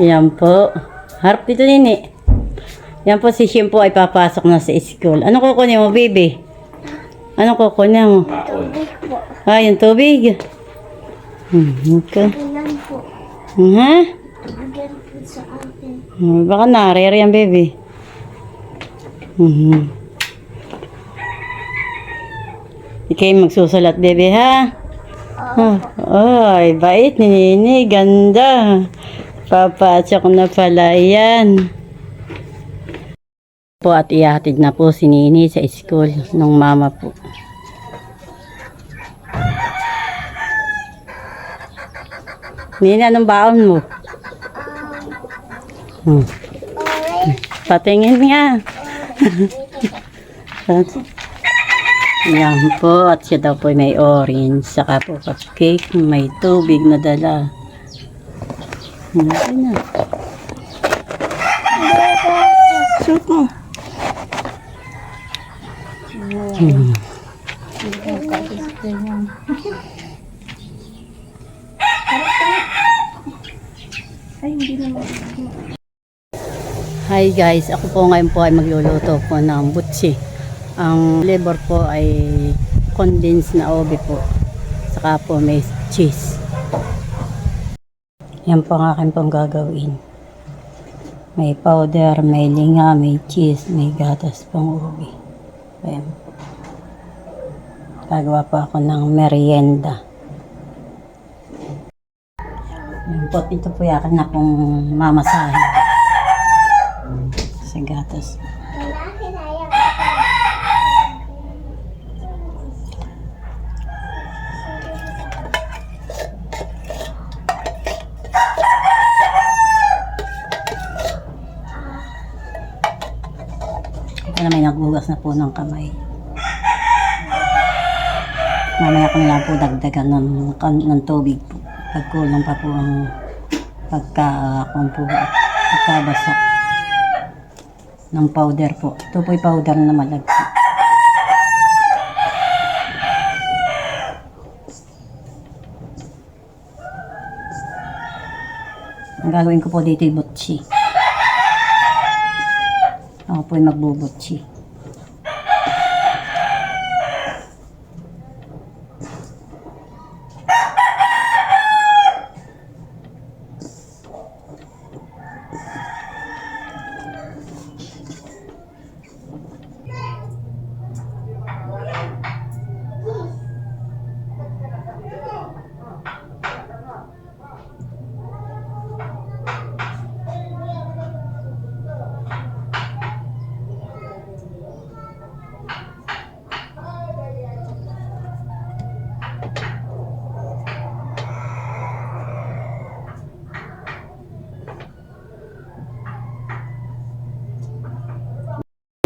Yan po. Harap dito nini. Yan po si Shim po ay papasok na sa school. Ano kukunin mo, baby? Ano kukunin mo? Tubig po. Ah, yung tubig. Hmm, okay. Ilan po. Ha? Bigyan po sa akin. Hmm, Baka narere yan, baby. Mhm. Ikaw yung magsusulat, baby, ha? Oh, ay, bait ni Nini. Ganda. Papasok na pala yan. Po at ihatid na po si Nini sa school ng mama po. Nini, anong baon mo? Hmm. Patingin nga. Yan po. At siya daw po may orange. Saka po cupcake. May tubig na dala. Hindi na. Suit mo. Hi guys, ako po ngayon po ay magluluto po ng butsi. Ang flavor po ay condensed na obi po. Saka po may cheese. Yan po ang akin pong gagawin. May powder, may linga, may cheese, may gatas pong ubi. Ayan. Gagawa po ako ng merienda. Yan po, ito po yakin na pong mamasahin sa gatas. Wala, hinaya. Ito na po ng kamay. Mamaya ko lang po dagdagan ng, ng tubig po. Pagkulang pa po ang pagka, kung po, pagkabasa ng powder po. Ito po yung powder na malagpo. Ang gagawin ko po dito yung butchi. Ako po yung magbubutchi.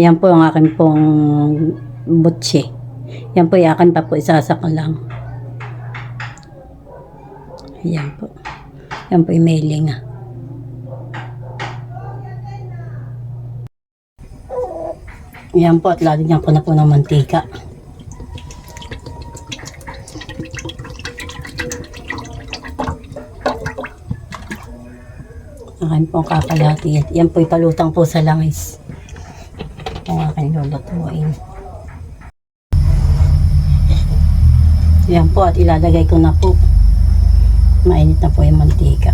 Yan po ang akin pong butche. Yan po yung akin pa po isasaka lang. Yan po. Yan po yung mailing. Yan po at lalagyan ko na po ng mantika. Akin po ang kakalati. Yan po ipalutang po sa langis lulutuin. Yan po at ilalagay ko na po. Mainit na po yung mantika.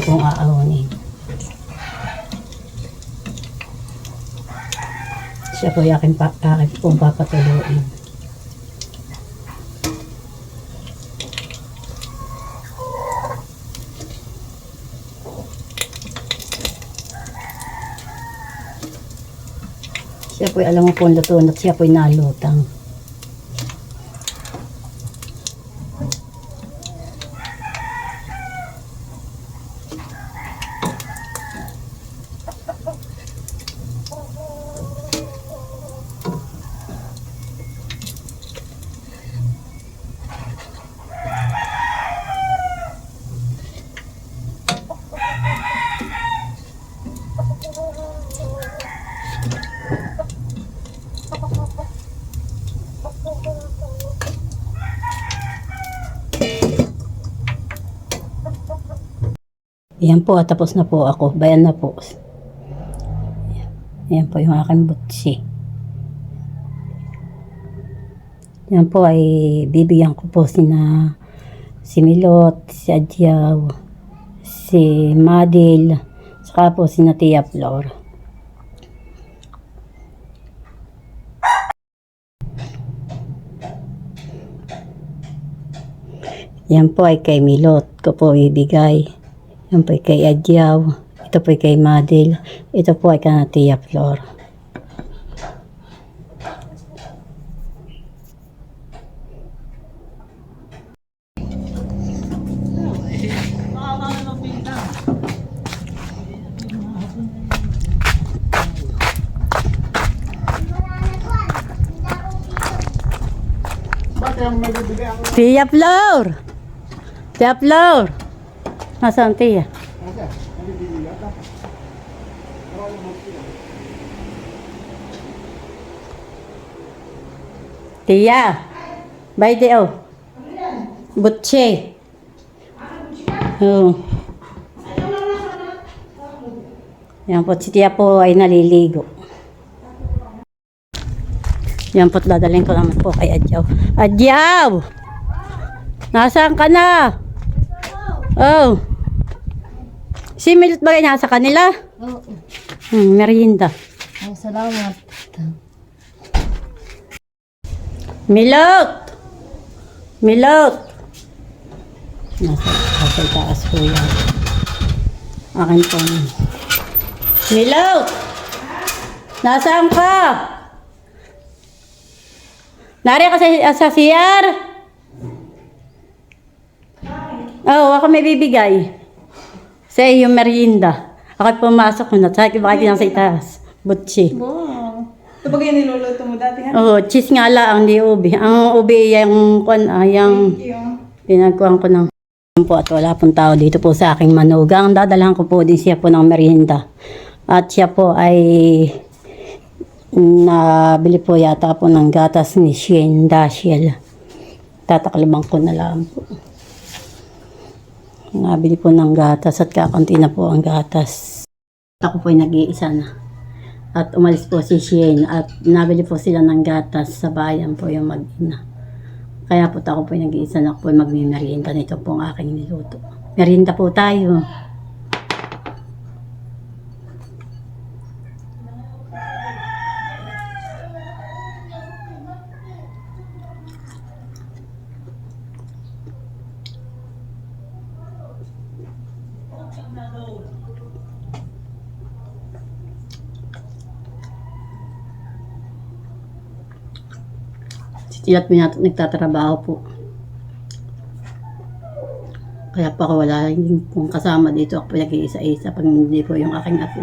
Na pong aawnin. Siya po yung aking, pa, aking pong papatuloyin. Siya po alam mo po ang luto at siya po nalutang. Yan po, tapos na po ako. Bayan na po. Yan po yung aking butsi. Yan po ay bibigyan ko po si na si Milot, si Adyaw, si Madil, saka po si na Tia Flor. Yan po ay kay Milot ko po ibigay. Yan po ay kay Adyaw. Ito po ay kay Madil. Ito po ay kay Tia Flor. Tia Flor! Tia Flor! Nasaan Tia? Tia! Bayde oh. Butche. Oh. Yan po, si Tia po ay naliligo. Yan po, dadalhin ko naman po kay Adyaw. Adyaw! Nasaan ka na? Oh. Si Milot ba nasa kanila? Oo. Hmm, merienda. Ay, salamat. Milot! Milot! Nasa, nasa taas po yan. Akin po. Milot! Nasaan ka? Nari ka sa, sa CR? Oo, oh, ako may bibigay. Sa iyo merienda. Ako pumasok ko na. Sabi bakit nasa itaas? Butchi. Wow. Ito ba yung niluluto mo dati? Ha? Oo, cheese nga lang, hindi ubi. Ang ubi, yung, kwan, ah, yung Yung... pinagkuhan ko ng po at wala pong tao dito po sa aking manugang. Dadalhan ko po din siya po ng merienda. At siya po ay nabili po yata po ng gatas ni Shane Dashiel. Tatakalabang ko na lang po. Nabili po ng gatas at kakunti na po ang gatas. Ako po ay nag-iisa na. At umalis po si Shane at nabili po sila ng gatas sa bayan po yung mag-ina. Kaya po ako po yung nag-iisa na ako po yung magmimerienda nito po ang aking niluto. Merienda po tayo. Si Tilat po nat- nagtatrabaho po. Kaya pa ako wala yung pong kasama dito. Ako po nag-iisa-isa pag hindi po yung aking apo.